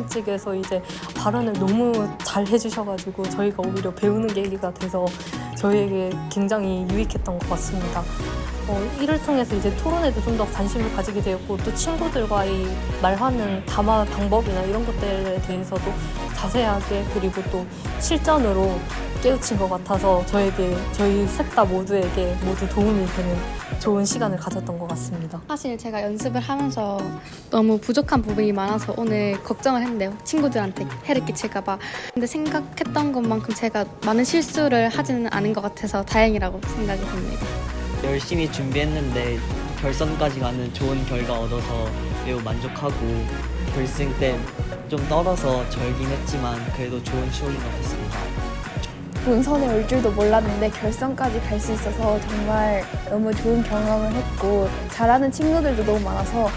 했는데 발언을 너무 잘 해주셔가지고 저희가 오히려 배우는 계기가 돼서 저희에게 굉장히 유익했던 것 같습니다. 어, 이를 통해서 이제 토론에도 좀 더 관심을 가지게 되었고 또 친구들과의 말하는 담화 방법이나 이런 것들에 대해서도 자세하게 그리고 또 실전으로 깨우친 것 같아서 저에게 저희 셋 다 모두에게 모두 도움이 되는 좋은 시간을 가졌던 것 같습니다. 사실 제가 연습을 하면서 너무 부족한 부분이 많아서 오늘 걱정을 했는데요. 친구들한테 해를 끼칠까봐. 근데 생각했던 것만큼 제가 많은 실수를 하지는 않은 것 같아서 다행이라고 생각이 듭니다. 열심히 준비했는데 결선까지 가는 좋은 결과 얻어서 매우 만족하고 결승 때 좀 떨어서 절긴 했지만 그래도 좋은 추억인 것 같습니다. 본선에 올 줄도 몰랐는데 결선까지 갈 수 있어서 정말 너무 좋은 경험을 했고 잘하는 친구들도 너무 많아서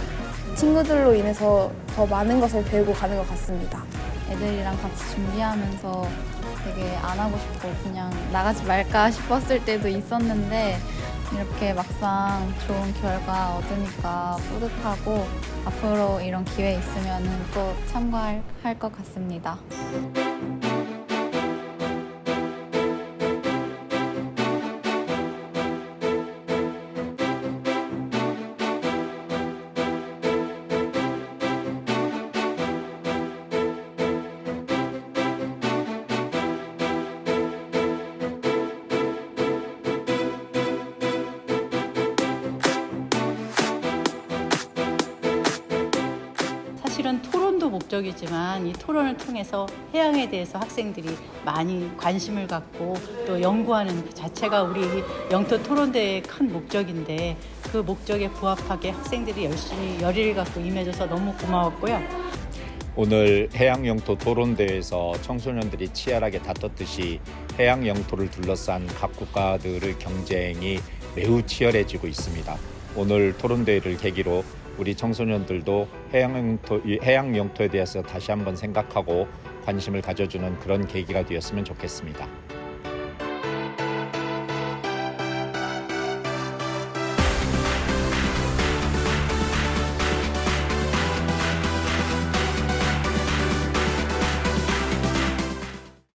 친구들로 인해서 더 많은 것을 배우고 가는 것 같습니다. 애들이랑 같이 준비하면서 되게 안 하고 싶고 그냥 나가지 말까 싶었을 때도 있었는데 이렇게 막상 좋은 결과 얻으니까 뿌듯하고 앞으로 이런 기회 있으면 또 참가할 것 같습니다. 목적이지만 이 토론을 통해서 해양에 대해서 학생들이 많이 관심을 갖고 또 연구하는 그 자체가 우리 영토 토론대의 큰 목적인데 그 목적에 부합하게 학생들이 열심히 열의를 갖고 임해줘서 너무 고마웠고요. 오늘 해양 영토 토론대회에서 청소년들이 치열하게 다퉜듯이 해양 영토를 둘러싼 각 국가들의 경쟁이 매우 치열해지고 있습니다. 오늘 토론대회를 계기로 우리 청소년들도 해양 영토, 이 해양 영토에 대해서 다시 한번 생각하고 관심을 가져주는 그런 계기가 되었으면 좋겠습니다.